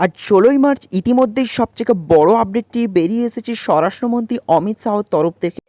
আজ ষোলোই মার্চ ইতিমধ্যেই সবথেকে বড় আপডেটটি বেরিয়ে এসেছে স্বরাষ্ট্রমন্ত্রী অমিত শাহর তরফ থেকে।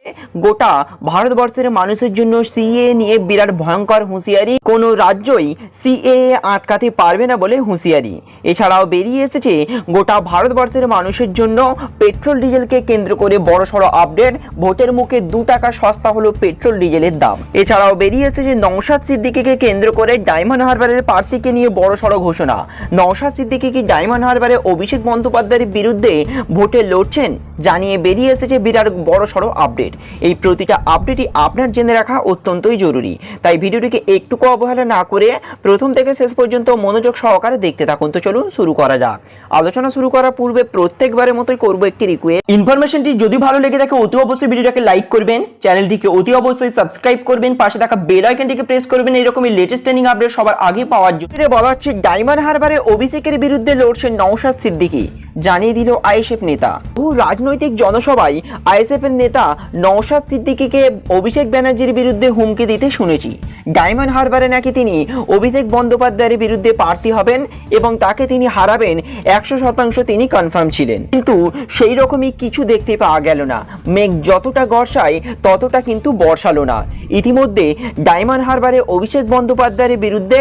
গোটা ভারতবর্ষের মানুষের জন্য সিএ নিয়ে বিরাট ভয়ঙ্কর হুঁশিয়ারি। কোনো রাজ্যই সিএ আটকাতে পারবে না বলে হুঁশিয়ারি। এছাড়াও বেরিয়ে এসেছে গোটা ভারতবর্ষের মানুষের জন্য পেট্রোল ডিজেলকে কেন্দ্র করে বড়সড় আপডেট। ভোটের মুখে দু টাকা সস্তা হলো পেট্রোল ডিজেলের দাম। এছাড়াও বেরিয়ে এসেছে নওশাদ সিদ্দিকিকে কেন্দ্র করে ডায়মন্ড হারবারের প্রার্থীকে নিয়ে বড়সড় ঘোষণা। নওশাদ সিদ্দিকি কি ডায়মন্ড হারবারে অভিষেক বন্দ্যোপাধ্যায়ের বিরুদ্ধে ভোটে লড়ছেন। জানিয়ে বেরিয়ে এসেছে বিরাট বড়সড় আপডেট। এই প্রতিটা আপডেটই আপনার জেনে রাখা অত্যন্তই জরুরি। তাই ভিডিওটিকে একটুকু অবহেলা না করে প্রথম থেকে শেষ পর্যন্ত মনোযোগ সহকারে দেখতে থাকুন। তো চলুন শুরু করা যাক। আলোচনা শুরু করার পূর্বে প্রত্যেকবারের মতোই করব একটি রিকোয়েস্ট ইনফরমেশনটি যদি ভালো লেগে থাকে, অতি অবশ্যই ভিডিওটাকে লাইক করবেন, চ্যানেলটিকে অতি অবশ্যই সাবস্ক্রাইব করবেন, পাশে থাকা বেল আইকনটিকে প্রেস করবেন। এরকমই লেটেস্ট ট্রেনিং আপডেট সবার আগে পাওয়ার জন্য। বলা হচ্ছে, ডায়মন্ড হারবারে অভিষেকের বিরুদ্ধে লড়ছেন নওশাদ সিদ্দিকী। জানিয়ে দিল আইএসএফ নেতা। রাজনৈতিক জনসভায় আইএসএফ এর নেতা নওশাদ সিদ্দিকীকে অভিষেক ব্যানার্জির বিরুদ্ধে হুমকি দিতে শুনেছি। ডায়মন্ড হারবারে নাকি তিনি অভিষেক বন্দ্যোপাধ্যায়ের বিরুদ্ধে প্রার্থী হবেন এবং তাকে তিনি হারাবেন, একশো শতাংশ তিনি কনফার্ম ছিলেন। কিন্তু সেই রকমই কিছু দেখতে পাওয়া গেল না। মেঘ যতটা গর্ষায় ততটা কিন্তু বর্ষালো না। ইতিমধ্যে ডায়মন্ড হারবারে অভিষেক বন্দ্যোপাধ্যায়ের বিরুদ্ধে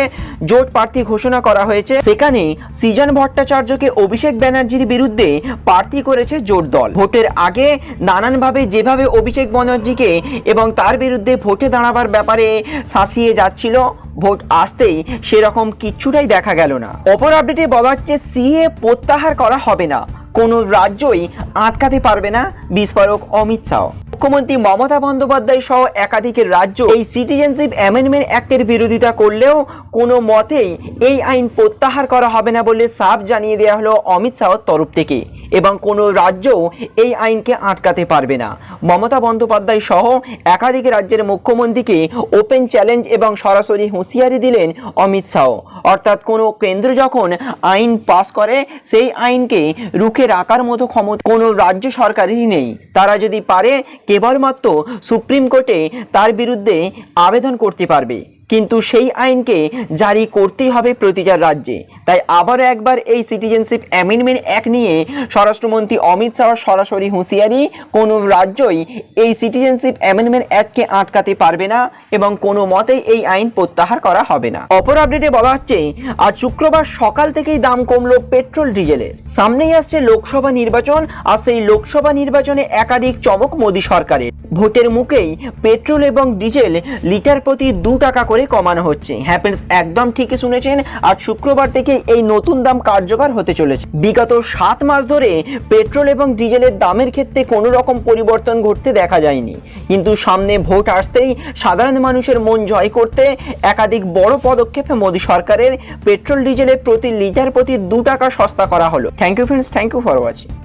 জোট প্রার্থী ঘোষণা করা হয়েছে। সেখানে সৃজন ভট্টাচার্যকে অভিষেক ব্যানার্জির বিরুদ্ধে প্রার্থী করেছে জোট দল। ভোটের আগে নানানভাবে যেভাবে অভিষেক ব্যানার্জিকে এবং তার বিরুদ্ধে ভোটে দাঁড়াবার ব্যাপারে শাসিয়ে যাচ্ছিল, ভোট আসতেই সেরকম কিছুটাই দেখা গেল না। অপর আপডেটে বলা হচ্ছে, সিএ প্রত্যাহার করা হবে না। কোনো রাজ্যই আটকাতে পারবে না। বিস্ফোরক অমিত শাহ। মুখ্যমন্ত্রী মমতা বন্দ্যোপাধ্যায় সহ একাধিক রাজ্য এই সিটিজেনশিপ অ্যামেন্ডমেন্ট অ্যাক্টের বিরোধিতা করলেও কোনো মতেই এই আইন প্রত্যাহার করা হবে না বলে সাফ জানিয়ে দেওয়া হলো অমিত শাহর তরফ থেকে। এবং কোনো রাজ্যও এই আইনকে আটকাতে পারবে না। মমতা বন্দ্যোপাধ্যায় সহ একাধিক রাজ্যের মুখ্যমন্ত্রীকে ওপেন চ্যালেঞ্জ এবং সরাসরি হুঁশিয়ারি দিলেন অমিত শাহ। অর্থাৎ কোনো কেন্দ্র যখন আইন পাস করে, সেই আইনকে রুখে রাখার মতো ক্ষমতা কোনো রাজ্য সরকারেরই নেই। তারা যদি পারে কেবলমাত্র সুপ্রিম কোর্টে তার বিরুদ্ধে আবেদন করতে পারবে। কিন্তু সেই আইনকে জারি করতেই হবে প্রতিটা রাজ্যে। তাই আবারও একবার এই সিটিজেনশিপ অ্যামেন্ডমেন্ট অ্যাক্ট নিয়ে স্বরাষ্ট্রমন্ত্রী অমিত শাহ সরাসরি হুঁশিয়ারি, কোনো রাজ্যই এই সিটিজেনশিপ অ্যামেন্ডমেন্ট অ্যাক্টকে আটকাতে পারবে না এবং কোনো মতেই এই আইন প্রত্যাহার করা হবে না। অপর আপডেটে বলা হচ্ছে, আজ শুক্রবার সকাল থেকেই দাম কমলো পেট্রোল, ডিজেলের। সামনেই আসছে লোকসভা নির্বাচন, আর সেই লোকসভা নির্বাচনে একাধিক চমক মোদী সরকারের। ভোটের মুখেই পেট্রোল এবং ডিজেল লিটার প্রতি দু টাকা করে কমানো হচ্ছে। হ্যাঁ friends, একদম ঠিকই শুনেছেন। আজ শুক্রবার থেকে এই নতুন দাম কার্যকর হতে চলেছে। বিগত সাত মাস ধরে পেট্রোল এবং ডিজেলের দামের ক্ষেত্রে কোনো রকম পরিবর্তন ঘটতে দেখা যায়নি। কিন্তু সামনে ভোট আসতেই সাধারণ মানুষের মন জয় করতে একাধিক বড় পদক্ষেপে মোদী সরকারের পেট্রোল ডিজেলের প্রতি লিটার প্রতি দু টাকা সস্তা করা হলো। Thank you friends thank you for watching